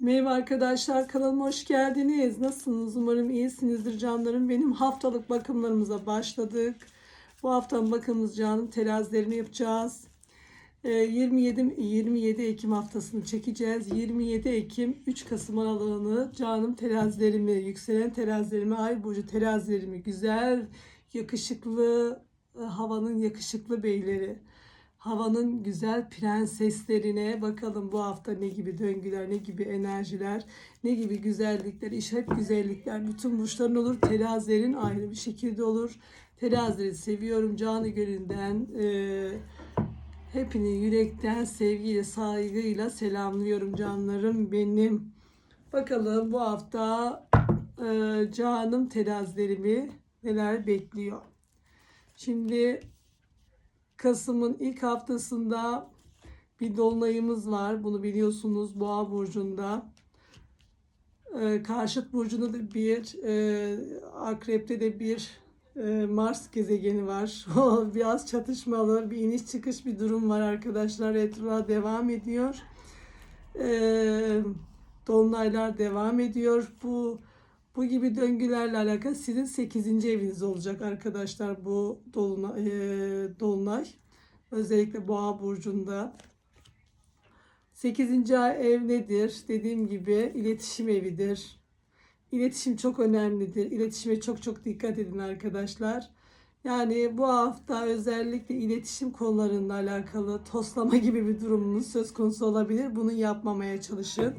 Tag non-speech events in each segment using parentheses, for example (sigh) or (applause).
Merhaba arkadaşlar kanalıma hoş geldiniz. Nasılsınız? Umarım iyisinizdir canlarım. Benim haftalık bakımlarımıza başladık. Bu haftanın bakımımız canım terazilerini yapacağız. Ee, 27 27 Ekim haftasını çekeceğiz. 27 Ekim 3 Kasım aralığını canım terazilerimi, yükselen terazilerimi, ay burcu terazilerimi, güzel, yakışıklı, e, havanın yakışıklı beyleri, havanın güzel prenseslerine bakalım bu hafta ne gibi döngüler, ne gibi enerjiler, ne gibi güzellikler, iş hep güzellikler. Bütün burçların olur, terazilerin ayrı bir şekilde olur. Terazileri seviyorum canı gönülden. Ee, hepini yürekten sevgiyle, saygıyla selamlıyorum canlarım benim. Bakalım bu hafta e, canım terazilerimi neler bekliyor. Şimdi Kasım'ın ilk haftasında bir dolunayımız var. Bunu biliyorsunuz Boğa burcunda. Ee, karşıt burcunda da bir, e, Akrep'te de bir e, Mars gezegeni var. (laughs) Biraz çatışmalı, bir iniş çıkış bir durum var arkadaşlar. Retro devam ediyor. Ee, dolunaylar devam ediyor. Bu bu gibi döngülerle alakalı sizin 8. eviniz olacak arkadaşlar bu dolunay, e, dolunay. Özellikle boğa burcunda. 8. ev nedir? Dediğim gibi iletişim evidir. İletişim çok önemlidir. İletişime çok çok dikkat edin arkadaşlar. Yani bu hafta özellikle iletişim konularıyla alakalı toslama (laughs) gibi bir durumunuz söz konusu olabilir. Bunu yapmamaya çalışın.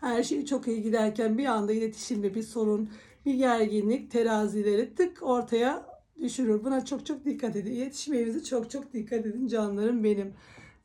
Her şey çok iyi giderken bir anda iletişimde bir sorun, bir gerginlik terazileri tık ortaya düşürür. Buna çok çok dikkat edin. İletişim evinize çok çok dikkat edin canlarım benim.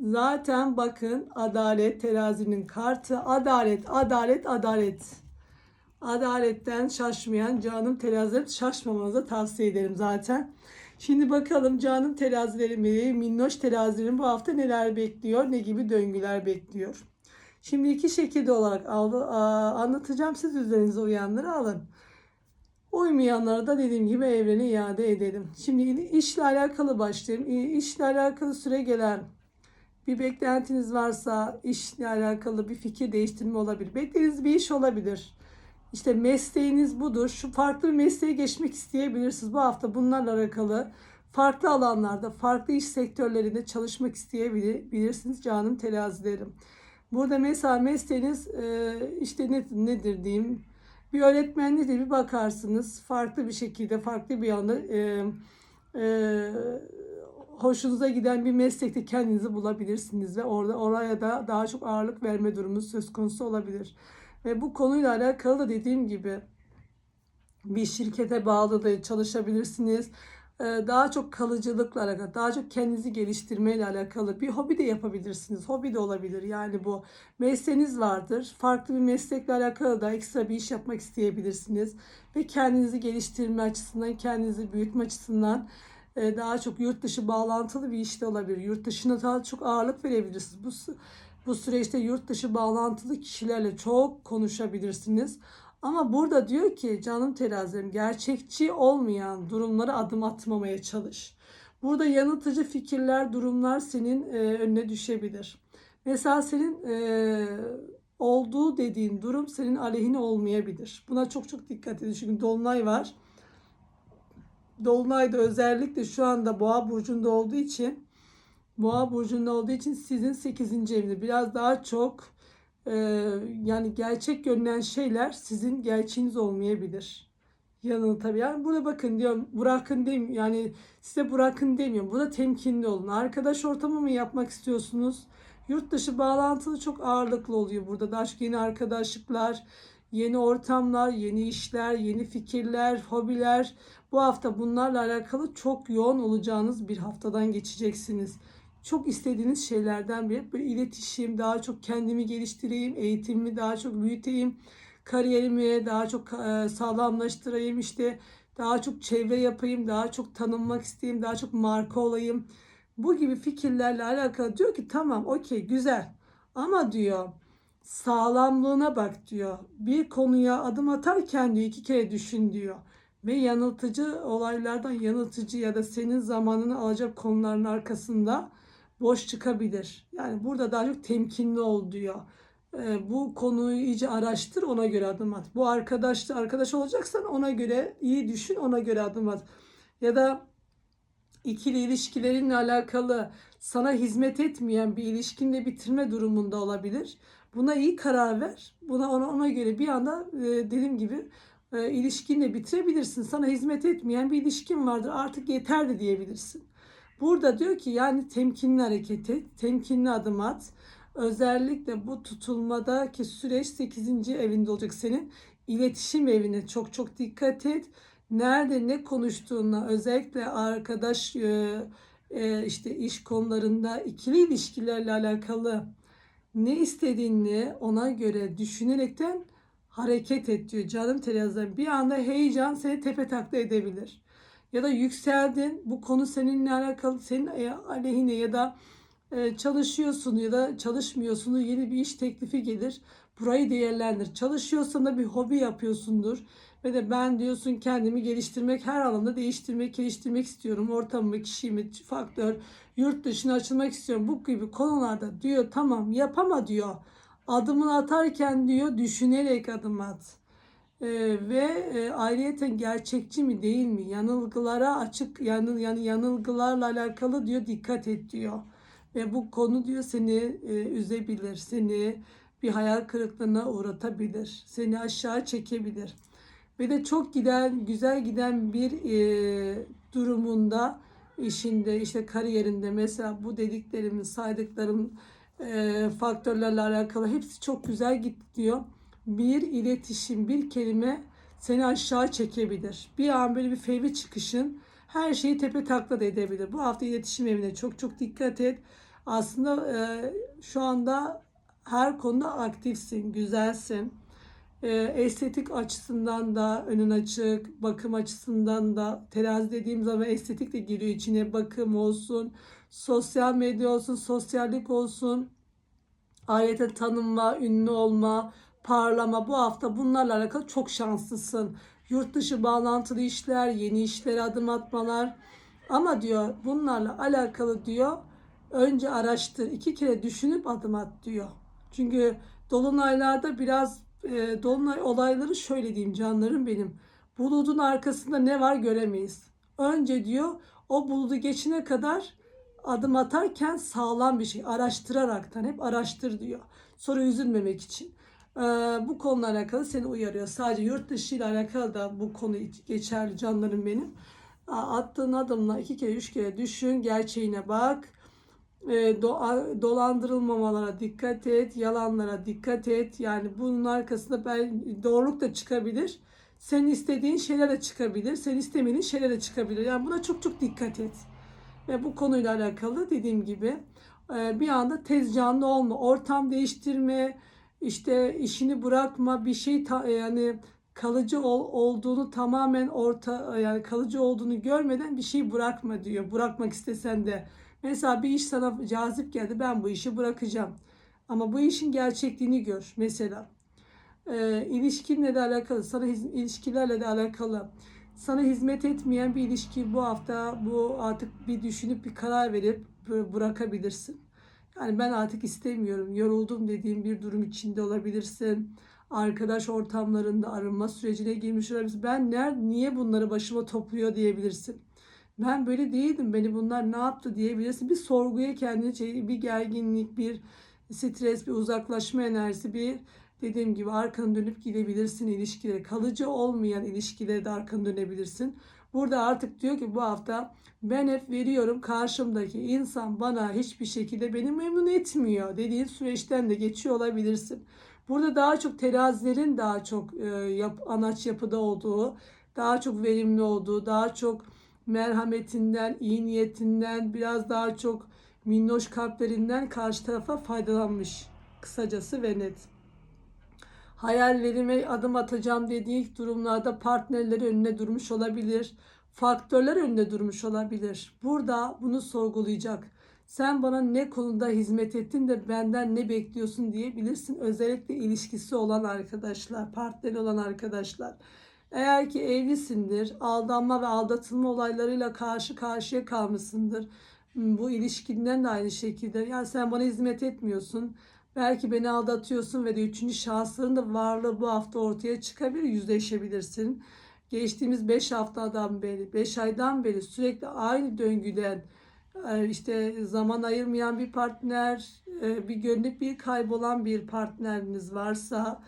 Zaten bakın adalet terazinin kartı adalet adalet adalet. Adaletten şaşmayan canım terazilerim şaşmamanızı tavsiye ederim zaten. Şimdi bakalım canım terazilerimi, minnoş terazilerim bu hafta neler bekliyor, ne gibi döngüler bekliyor. Şimdi iki şekilde olarak anlatacağım. Siz üzerinize uyanları alın. Uymayanları da dediğim gibi evrene iade edelim. Şimdi işle alakalı başlayayım. İşle alakalı süre gelen bir beklentiniz varsa işle alakalı bir fikir değiştirme olabilir. Beklediğiniz bir iş olabilir. İşte mesleğiniz budur. Şu farklı bir mesleğe geçmek isteyebilirsiniz. Bu hafta bunlarla alakalı farklı alanlarda, farklı iş sektörlerinde çalışmak isteyebilirsiniz canım terazilerim. Burada mesela mesleğiniz e, işte ne, nedir diyeyim bir öğretmenliğe de bir bakarsınız farklı bir şekilde farklı bir anda e, e, hoşunuza giden bir meslekte kendinizi bulabilirsiniz ve orada oraya da daha çok ağırlık verme durumu söz konusu olabilir. Ve bu konuyla alakalı da dediğim gibi bir şirkete bağlı da çalışabilirsiniz. Ee, Daha çok kalıcılıkla alakalı, daha çok kendinizi geliştirmeyle alakalı bir hobi de yapabilirsiniz. Hobi de olabilir. Yani bu mesleğiniz vardır. Farklı bir meslekle alakalı da ekstra bir iş yapmak isteyebilirsiniz. Ve kendinizi geliştirme açısından, kendinizi büyütme açısından e, daha çok yurt dışı bağlantılı bir iş de olabilir. Yurt dışına daha çok ağırlık verebilirsiniz. Bu bu süreçte yurt dışı bağlantılı kişilerle çok konuşabilirsiniz. Ama burada diyor ki canım terazilerim gerçekçi olmayan durumlara adım atmamaya çalış. Burada yanıltıcı fikirler, durumlar senin e, önüne düşebilir. Mesela senin e, olduğu dediğin durum senin aleyhine olmayabilir. Buna çok çok dikkat edin. Çünkü dolunay var. Dolunay da özellikle şu anda boğa burcunda olduğu için Boğa burcunda olduğu için sizin 8. evinde biraz daha çok e, yani gerçek görünen şeyler sizin gerçeğiniz olmayabilir. Yanıl tabii. Yani burada bakın diyorum bırakın demiyorum. Yani size bırakın demiyorum. Burada temkinli olun. Arkadaş ortamı mı yapmak istiyorsunuz? Yurt dışı bağlantılı çok ağırlıklı oluyor burada. Daha çok yeni arkadaşlıklar, yeni ortamlar, yeni işler, yeni fikirler, hobiler. Bu hafta bunlarla alakalı çok yoğun olacağınız bir haftadan geçeceksiniz çok istediğiniz şeylerden biri. Böyle iletişim, daha çok kendimi geliştireyim, eğitimimi daha çok büyüteyim, kariyerimi daha çok e, sağlamlaştırayım, işte daha çok çevre yapayım, daha çok tanınmak isteyeyim, daha çok marka olayım. Bu gibi fikirlerle alakalı diyor ki tamam okey güzel ama diyor sağlamlığına bak diyor. Bir konuya adım atarken diyor iki kere düşün diyor. Ve yanıltıcı olaylardan yanıltıcı ya da senin zamanını alacak konuların arkasında boş çıkabilir. Yani burada daha çok temkinli ol diyor. e, bu konuyu iyice araştır ona göre adım at. Bu arkadaş arkadaş olacaksan ona göre iyi düşün ona göre adım at. Ya da ikili ilişkilerinle alakalı sana hizmet etmeyen bir ilişkinle bitirme durumunda olabilir. Buna iyi karar ver. Buna ona ona göre bir anda e, dediğim gibi e, ilişkinle bitirebilirsin. Sana hizmet etmeyen bir ilişkin vardır. Artık yeter de diyebilirsin. Burada diyor ki yani temkinli hareket et, temkinli adım at. Özellikle bu tutulmadaki süreç 8. evinde olacak senin. İletişim evine çok çok dikkat et. Nerede ne konuştuğuna özellikle arkadaş e, e, işte iş konularında ikili ilişkilerle alakalı ne istediğini ona göre düşünerekten hareket et diyor canım teraziden. Bir anda heyecan seni tepe takla edebilir. Ya da yükseldin bu konu seninle alakalı senin aleyhine ya da e, çalışıyorsun ya da çalışmıyorsun yeni bir iş teklifi gelir. Burayı değerlendir. Çalışıyorsan da bir hobi yapıyorsundur. Ve de ben diyorsun kendimi geliştirmek, her alanda değiştirmek, geliştirmek istiyorum. Ortamımı, kişimi, faktör, yurt dışına açılmak istiyorum. Bu gibi konularda diyor tamam yapama diyor. Adımını atarken diyor düşünerek adım at. Ee, ve e, ayrıyeten gerçekçi mi değil mi? Yanılgılara açık, yanıl, yani yanılgılarla alakalı diyor dikkat et diyor. Ve bu konu diyor seni e, üzebilir, seni bir hayal kırıklığına uğratabilir, seni aşağı çekebilir. Ve de çok giden, güzel giden bir e, durumunda, işinde, işte kariyerinde mesela bu dediklerimin, saydıklarım e, faktörlerle alakalı hepsi çok güzel gitti diyor. Bir iletişim, bir kelime seni aşağı çekebilir. Bir an böyle bir fevri çıkışın her şeyi tepe taklak edebilir. Bu hafta iletişim evine çok çok dikkat et. Aslında e, şu anda her konuda aktifsin, güzelsin. E, estetik açısından da önün açık, bakım açısından da terazi dediğim zaman estetik de giriyor içine. Bakım olsun, sosyal medya olsun, sosyallik olsun. Ayrıca tanınma, ünlü olma, parlama bu hafta bunlarla alakalı çok şanslısın. Yurt dışı bağlantılı işler, yeni işlere adım atmalar. Ama diyor bunlarla alakalı diyor önce araştır, iki kere düşünüp adım at diyor. Çünkü dolunaylarda biraz e, dolunay olayları şöyle diyeyim canlarım benim. Buludun arkasında ne var göremeyiz. Önce diyor o buludu geçine kadar adım atarken sağlam bir şey araştıraraktan hep araştır diyor. Sonra üzülmemek için. Ee, bu konuyla alakalı seni uyarıyor. Sadece yurt dışı ile alakalı da bu konu geçerli canlarım benim. Attığın adımla iki kere üç kere düşün, gerçeğine bak. E, do, dolandırılmamalara dikkat et, yalanlara dikkat et. Yani bunun arkasında ben doğruluk da çıkabilir. Senin istediğin şeyler de çıkabilir. Sen istemediğin şeyler de çıkabilir. Yani buna çok çok dikkat et. Ve bu konuyla alakalı dediğim gibi e, bir anda tez canlı olma, ortam değiştirme, işte işini bırakma, bir şey ta, yani kalıcı ol, olduğunu tamamen orta yani kalıcı olduğunu görmeden bir şey bırakma diyor. Bırakmak istesen de Mesela bir iş sana cazip geldi. Ben bu işi bırakacağım. Ama bu işin gerçekliğini gör. Mesela e, ilişkinle de alakalı, sana ilişkilerle de alakalı, sana hizmet etmeyen bir ilişki bu hafta bu artık bir düşünüp bir karar verip bırakabilirsin. Yani ben artık istemiyorum, yoruldum dediğim bir durum içinde olabilirsin. Arkadaş ortamlarında arınma sürecine girmiş olabilirsin. Ben ner, niye bunları başıma topluyor diyebilirsin. Ben böyle değildim. Beni bunlar ne yaptı diyebilirsin. Bir sorguya kendini çek, bir gerginlik, bir stres, bir uzaklaşma enerjisi, bir dediğim gibi arkanı dönüp gidebilirsin ilişkilere. Kalıcı olmayan ilişkilere de arkanı dönebilirsin. Burada artık diyor ki bu hafta ben hep veriyorum karşımdaki insan bana hiçbir şekilde beni memnun etmiyor dediğin süreçten de geçiyor olabilirsin. Burada daha çok terazilerin daha çok e, yap, anaç yapıda olduğu, daha çok verimli olduğu, daha çok merhametinden, iyi niyetinden, biraz daha çok minnoş kalplerinden karşı tarafa faydalanmış. Kısacası ve net. Hayallerime adım atacağım dediği durumlarda partnerleri önüne durmuş olabilir. Faktörler önüne durmuş olabilir. Burada bunu sorgulayacak. Sen bana ne konuda hizmet ettin de benden ne bekliyorsun diyebilirsin. Özellikle ilişkisi olan arkadaşlar, partneri olan arkadaşlar. Eğer ki evlisindir, aldanma ve aldatılma olaylarıyla karşı karşıya kalmışsındır. Bu ilişkinden de aynı şekilde. Yani sen bana hizmet etmiyorsun. Belki beni aldatıyorsun ve de üçüncü şahısların da varlığı bu hafta ortaya çıkabilir, yüzleşebilirsin. Geçtiğimiz 5 haftadan beri, 5 aydan beri sürekli aynı döngüden e, işte zaman ayırmayan bir partner, e, bir görünüp bir kaybolan bir partneriniz varsa,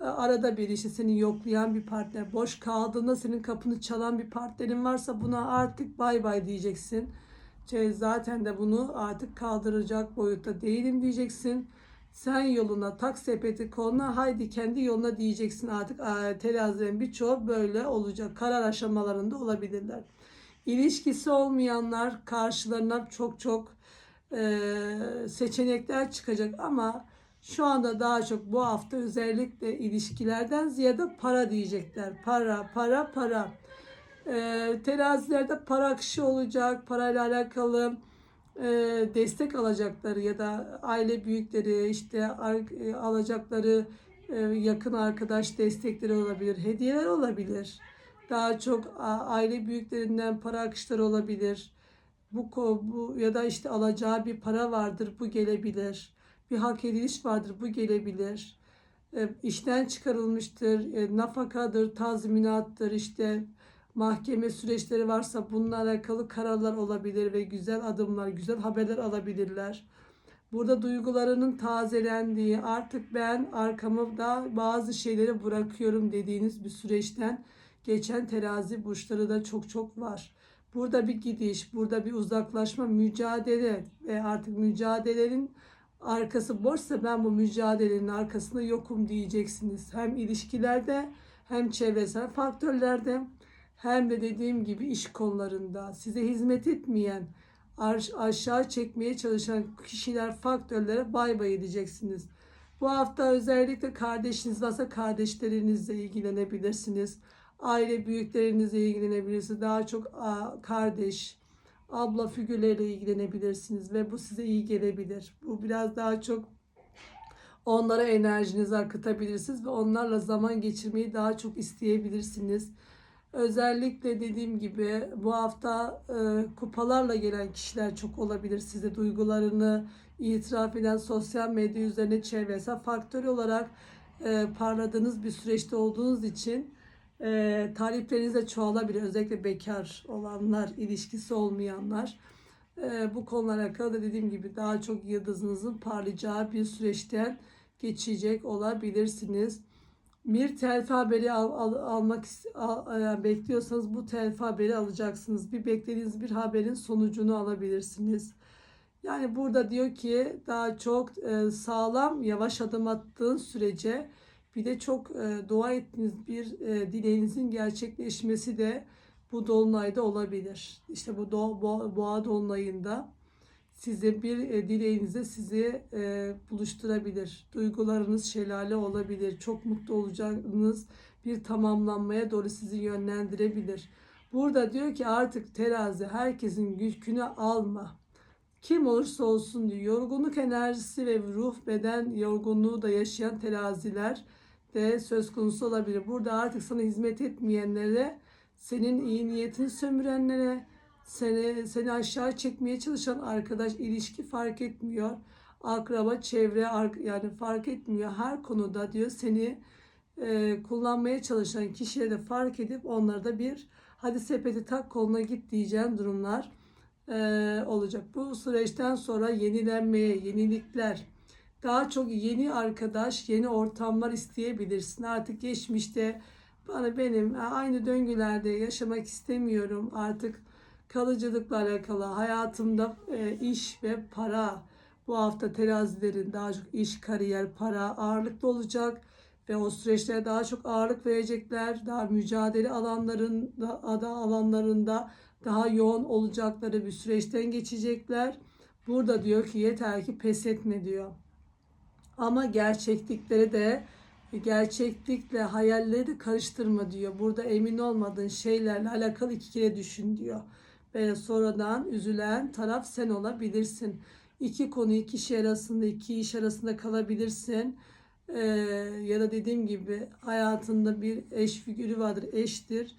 e, arada bir işte seni yoklayan bir partner, boş kaldığında senin kapını çalan bir partnerin varsa buna artık bay bay diyeceksin. Şey, zaten de bunu artık kaldıracak boyutta değilim diyeceksin. Sen yoluna tak sepeti koluna haydi kendi yoluna diyeceksin artık terazilerin birçoğu böyle olacak. Karar aşamalarında olabilirler. İlişkisi olmayanlar karşılarına çok çok e, seçenekler çıkacak ama şu anda daha çok bu hafta özellikle ilişkilerden ziyade para diyecekler. Para, para, para. E, terazilerde para akışı olacak, parayla alakalı destek alacakları ya da aile büyükleri işte e, alacakları e, yakın arkadaş destekleri olabilir, hediyeler olabilir. Daha çok aile büyüklerinden para akışları olabilir. Bu, bu ya da işte alacağı bir para vardır, bu gelebilir. Bir hak ediliş vardır, bu gelebilir. E, işten çıkarılmıştır, e, nafakadır, tazminattır, işte mahkeme süreçleri varsa bununla alakalı kararlar olabilir ve güzel adımlar, güzel haberler alabilirler. Burada duygularının tazelendiği, artık ben arkamda bazı şeyleri bırakıyorum dediğiniz bir süreçten geçen terazi burçları da çok çok var. Burada bir gidiş, burada bir uzaklaşma, mücadele ve artık mücadelenin arkası boşsa ben bu mücadelenin arkasında yokum diyeceksiniz. Hem ilişkilerde hem çevresel faktörlerde hem de dediğim gibi iş konularında size hizmet etmeyen, aşağı çekmeye çalışan kişiler, faktörlere bay bay edeceksiniz. Bu hafta özellikle kardeşiniz varsa kardeşlerinizle ilgilenebilirsiniz. Aile büyüklerinizle ilgilenebilirsiniz. Daha çok kardeş, abla figürleriyle ilgilenebilirsiniz ve bu size iyi gelebilir. Bu biraz daha çok onlara enerjinizi akıtabilirsiniz ve onlarla zaman geçirmeyi daha çok isteyebilirsiniz. Özellikle dediğim gibi bu hafta e, kupalarla gelen kişiler çok olabilir. Size duygularını itiraf eden sosyal medya üzerine çevresel faktör olarak e, parladığınız bir süreçte olduğunuz için e, talipleriniz de çoğalabilir. Özellikle bekar olanlar, ilişkisi olmayanlar. E, bu konulara alakalı da dediğim gibi daha çok yıldızınızın parlayacağı bir süreçten geçecek olabilirsiniz bir telfi haberi al, al, almak al, yani bekliyorsanız bu telfi haberi alacaksınız. Bir beklediğiniz bir haberin sonucunu alabilirsiniz. Yani burada diyor ki daha çok e, sağlam yavaş adım attığın sürece bir de çok e, dua ettiğiniz bir e, dileğinizin gerçekleşmesi de bu dolunayda olabilir. İşte bu do, boğa, boğa dolunayında size bir e, dileğinize sizi e, buluşturabilir. Duygularınız şelale olabilir. Çok mutlu olacağınız bir tamamlanmaya doğru sizi yönlendirebilir. Burada diyor ki artık terazi herkesin yükünü alma. Kim olursa olsun diyor. Yorgunluk enerjisi ve ruh beden yorgunluğu da yaşayan teraziler de söz konusu olabilir. Burada artık sana hizmet etmeyenlere, senin iyi niyetini sömürenlere, seni, seni aşağı çekmeye çalışan arkadaş ilişki fark etmiyor. Akraba, çevre yani fark etmiyor. Her konuda diyor seni e, kullanmaya çalışan kişileri de fark edip onlara da bir hadi sepeti tak koluna git diyeceğin durumlar e, olacak. Bu süreçten sonra yenilenmeye, yenilikler, daha çok yeni arkadaş, yeni ortamlar isteyebilirsin. Artık geçmişte bana benim aynı döngülerde yaşamak istemiyorum. Artık kalıcılıkla alakalı hayatımda e, iş ve para bu hafta terazilerin daha çok iş, kariyer, para ağırlıklı olacak ve o süreçlere daha çok ağırlık verecekler. Daha mücadele alanlarında, ada alanlarında daha yoğun olacakları bir süreçten geçecekler. Burada diyor ki yeter ki pes etme diyor. Ama gerçeklikleri de gerçeklikle hayalleri karıştırma diyor. Burada emin olmadığın şeylerle alakalı iki kere düşün diyor ve sonradan üzülen taraf sen olabilirsin. İki konu iki kişi arasında, iki iş arasında kalabilirsin. Ee, ya da dediğim gibi hayatında bir eş figürü vardır, eştir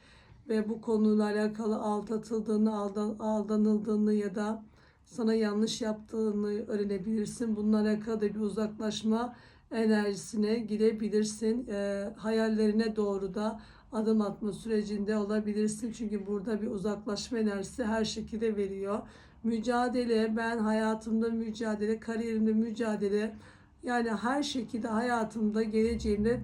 ve bu konuyla alakalı aldatıldığını, aldan, aldanıldığını ya da sana yanlış yaptığını öğrenebilirsin. Bununla alakalı da bir uzaklaşma enerjisine girebilirsin. Ee, hayallerine doğru da adım atma sürecinde olabilirsin. Çünkü burada bir uzaklaşma enerjisi her şekilde veriyor. Mücadele, ben hayatımda mücadele, kariyerimde mücadele, yani her şekilde hayatımda, geleceğimde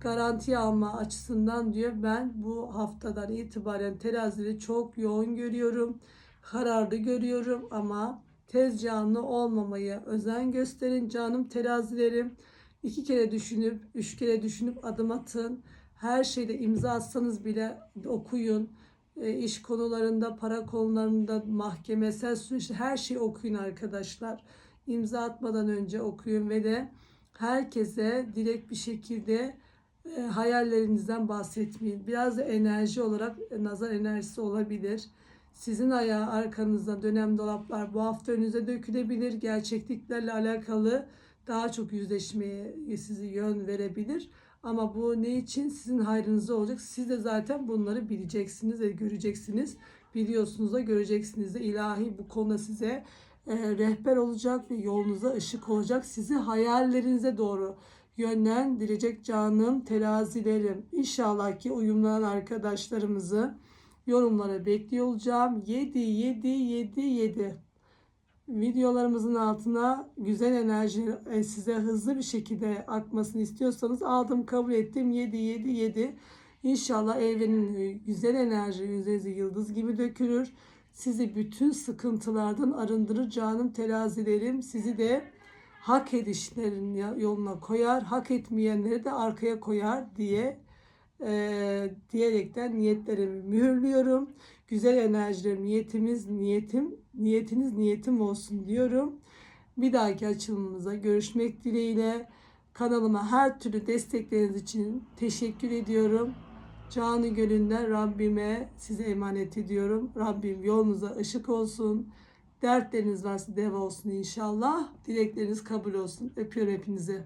garanti alma açısından diyor ben bu haftadan itibaren terazileri çok yoğun görüyorum. Kararlı görüyorum ama tez canlı olmamaya özen gösterin canım terazilerim. İki kere düşünüp, üç kere düşünüp adım atın. Her şeyde imza atsanız bile okuyun. E, iş konularında, para konularında, mahkemesel süreçte her şeyi okuyun arkadaşlar. İmza atmadan önce okuyun ve de herkese direkt bir şekilde e, hayallerinizden bahsetmeyin. Biraz da enerji olarak e, nazar enerjisi olabilir. Sizin ayağı arkanızda dönem dolaplar bu hafta önünüze dökülebilir. Gerçekliklerle alakalı daha çok yüzleşmeye sizi yön verebilir. Ama bu ne için? Sizin hayrınıza olacak. Siz de zaten bunları bileceksiniz ve göreceksiniz. Biliyorsunuz da göreceksiniz de ilahi bu konuda size e, rehber olacak ve yolunuza ışık olacak. Sizi hayallerinize doğru yönlendirecek canım terazilerim. İnşallah ki uyumlanan arkadaşlarımızı yorumlara bekliyor olacağım. 7 7 7 7 videolarımızın altına güzel enerji e, size hızlı bir şekilde akmasını istiyorsanız aldım kabul ettim 7 7 7 İnşallah evrenin güzel enerji üzerinize yıldız gibi dökülür. Sizi bütün sıkıntılardan arındırır canım terazilerim. Sizi de hak edişlerin yoluna koyar, hak etmeyenleri de arkaya koyar diye e, diyerekten niyetlerimi mühürlüyorum. Güzel enerjilerim, niyetimiz, niyetim, niyetiniz niyetim olsun diyorum. Bir dahaki açılımımıza görüşmek dileğiyle. Kanalıma her türlü destekleriniz için teşekkür ediyorum. Canı gönülden Rabbime size emanet ediyorum. Rabbim yolunuza ışık olsun. Dertleriniz varsa deva olsun inşallah. Dilekleriniz kabul olsun. Öpüyorum hepinizi.